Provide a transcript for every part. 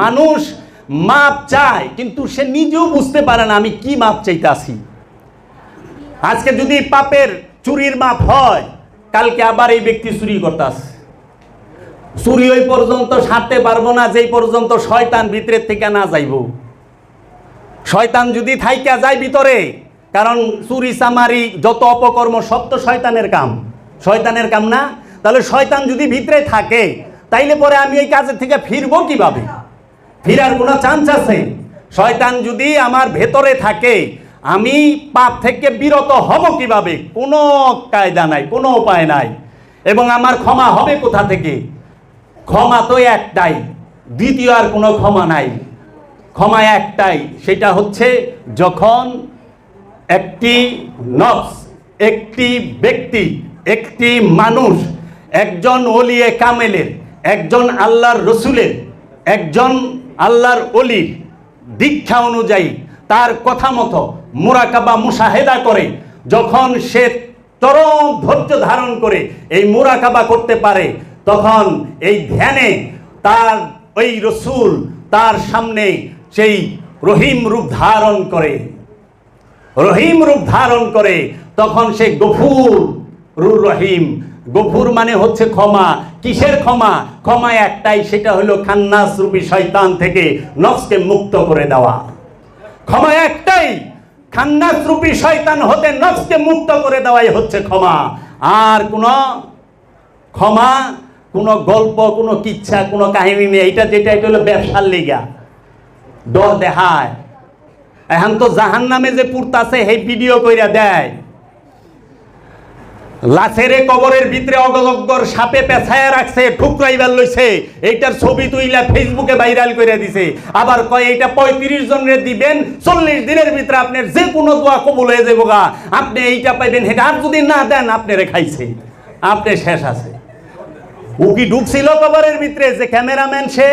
মানুষ মাপ চায়, কিন্তু সে নিজেও বুঝতে পারে না, আমি কি মাপ চাইতে আসি আজকে যদি পাপের চুরির মাপ হয়, কালকে আবার এই ব্যক্তি চুরি করতে আসে চুরি ওই পর্যন্ত সারতে পারব না, যেই পর্যন্ত শয়তান ভিতরের থেকে না যাইব। শয়তান যদি থাইকা যায় ভিতরে, কারণ চুরি চামারি যত অপকর্ম, সব তো শয়তানের কাম। শয়তানের কাম না? তাহলে শয়তান যদি ভিতরে থাকে, তাইলে পরে আমি এই কাজের থেকে ফিরবো কীভাবে? ফিরার কোনো চান্স আছে? শয়তান যদি আমার ভেতরে থাকে, আমি পাপ থেকে বিরত হব কীভাবে? কোনো কায়দা নাই, কোনো উপায় নাই। এবং আমার ক্ষমা হবে কোথা থেকে? ক্ষমা তো একটাই, দ্বিতীয় আর কোনো ক্ষমা নাই। ক্ষমা একটাই, সেটা হচ্ছে যখন একটি নফস, একটি ব্যক্তি, একটি মানুষ, একজন ওলিয়ে কামেলের, একজন আল্লাহর রসুলের, একজন আল্লাহর অলির দীক্ষা অনুযায়ী তার কথা মতো মোরাকাবা মুসাহেদা করে, যখন সে চরম ধৈর্য ধারণ করে এই মোরাকাবা করতে পারে, তখন এই ধ্যানে তার ওই রসুল তার সামনে সেই রহিম রূপ ধারণ করে। রহিম রূপ ধারণ করে, তখন সে গফুর রুর রহিম। গফুর মানে হচ্ছে ক্ষমা কিসের ক্ষমা? ক্ষমা একটাই, সেটা হলো খান্নাস রূপী শয়তান থেকে নফসকে মুক্ত করে দেওয়া। ক্ষমা একটাই, খান্নাস রূপী শয়তান হতে নফসকে মুক্ত করে দেওয়াই হচ্ছে ক্ষমা। আর কোনো ক্ষমা, কোনো গল্প, কোনো কিচ্ছা, কোনো কাহিনী নেই। এটা যেটা, এটা হলো ব্যবসার লিগা। ডর দেখায়। এখন তো জাহান নামে যে পুরতাছে, সেই ভিডিও কইরা দেয়। লাশেরে কবরের ভিতরে অগলগ্গর সাপে পেছায় রাখছে ঠুকরাইবার লইছে। এইটার ছবি তুইলা ফেসবুকে ভাইরাল করে দিছে। আবার কয়, এইটা পঁয়ত্রিশ জনের দিবেন, চল্লিশ দিনের ভিতরে আপনার যে কোনো দোয়া কবুল হয়ে যাব গা। আপনি এইটা পাইবেন সেটা আর যদি না দেন আপনি খাইছে। আপনি শেষ আছে। ও কি ঢুকছিল কবরের ভিতরে? যে ক্যামেরাম্যান সে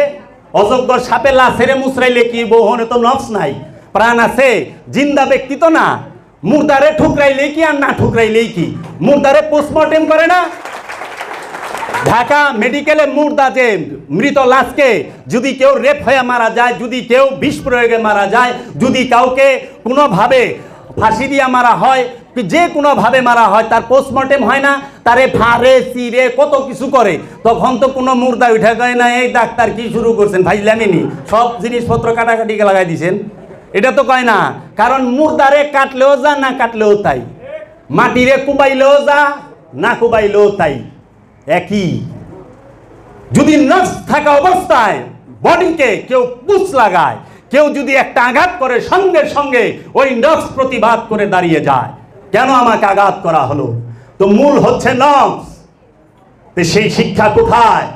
অযোগ্য সাপে লাশেরে মুসরাইলে কি বহনে তো নফস নাই। প্রাণ আছে, জিন্দা ব্যক্তি তো না। মুর্দারে ঠুকরাইলে কি আর না ঠুকরাইলেই কি? মুর্দারে পোস্টমর্টেম করে না? ঢাকা মেডিকেলে মুর্দা যে মৃত লাশকে যদি কেউ রেপ হয়ে মারা যায়, যদি কেউ বিষ প্রয়োগে মারা যায়, যদি কাউকে কোনোভাবে ফাঁসি দিয়া মারা হয় যে কোনোভাবে মারা হয়, তার পোস্টমর্টেম হয় না, তারে ফাড়ে চিরে কত কিছু করে, তখন তো কোনো মুর্দা উঠে গয় না, এই ডাক্তার কি শুরু করছেন? ভাইলামিনি সব জিনিসপত্র কাটাকাটি লাগাই দিছেন। এটা তো কয় না, কারণ মুর্দারে কাটলেও যা, না কাটলেও তাই। মাটিরে কুবাইলেও যা, না কুবাইলেও তাই। একই। যদি নফস থাকা অবস্থায় বডিকে কেউ পুষ লাগায়, কেউ যদি একটা আঘাত করে সঙ্গে সঙ্গে ওই নফস প্রতিবাদ করে দাঁড়িয়ে যায়, কেন আমাকে আঘাত করা হলো? তো মূল হচ্ছে নফস। সেই শিক্ষা কোথায়?